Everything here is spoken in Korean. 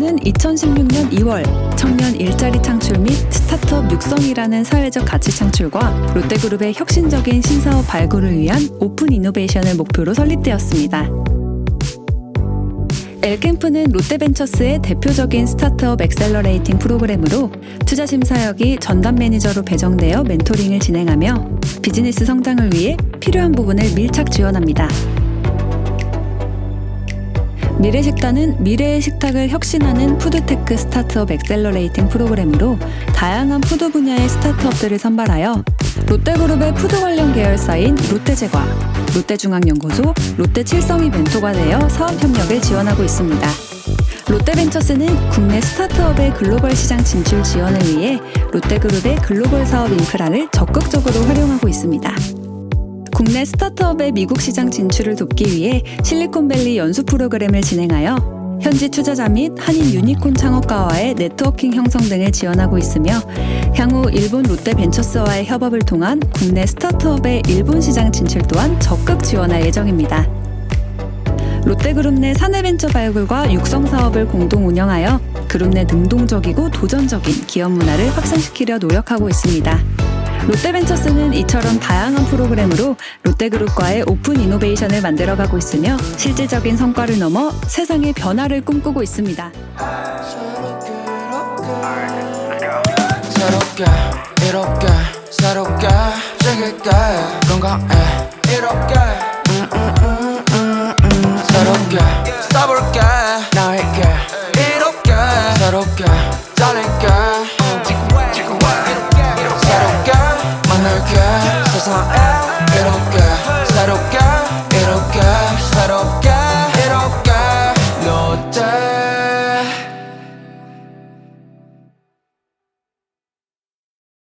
2016년 2월 청년 일자리 창출 및 스타트업 육성이라는 사회적 가치 창출과 롯데그룹의 혁신적인 신사업 발굴을 위한 오픈 이노베이션을 목표로 설립되었습니다. 엘캠프는 롯데벤처스의 대표적인 스타트업 엑셀러레이팅 프로그램으로 투자 심사역이 전담 매니저로 배정되어 멘토링을 진행하며 비즈니스 성장을 위해 필요한 부분을 밀착 지원합니다. 미래식단은 미래의 식탁을 혁신하는 푸드테크 스타트업 엑셀러레이팅 프로그램으로 다양한 푸드 분야의 스타트업들을 선발하여 롯데그룹의 푸드 관련 계열사인 롯데제과, 롯데중앙연구소, 롯데칠성이 멘토가 되어 사업 협력을 지원하고 있습니다. 롯데벤처스는 국내 스타트업의 글로벌 시장 진출 지원을 위해 롯데그룹의 글로벌 사업 인프라를 적극적으로 활용하고 있습니다. 국내 스타트업의 미국 시장 진출을 돕기 위해 실리콘밸리 연수 프로그램을 진행하여 현지 투자자 및 한인 유니콘 창업가와의 네트워킹 형성 등을 지원하고 있으며 향후 일본 롯데벤처스와의 협업을 통한 국내 스타트업의 일본 시장 진출 또한 적극 지원할 예정입니다. 롯데그룹 내 사내벤처 발굴과 육성 사업을 공동 운영하여 그룹 내 능동적이고 도전적인 기업 문화를 확산시키려 노력하고 있습니다. 롯데벤처스는 이처럼 다양한 프로그램으로 롯데그룹과의 오픈 이노베이션을 만들어가고 있으며 실질적인 성과를 넘어 세상의 변화를 꿈꾸고 있습니다. 새롭게 이롭게 새롭게 즐길게. 건강해. 이롭게. 음, 음, 음, 음, 음. 새롭게 써볼게 나에게. 이롭게. 새롭게 달릴게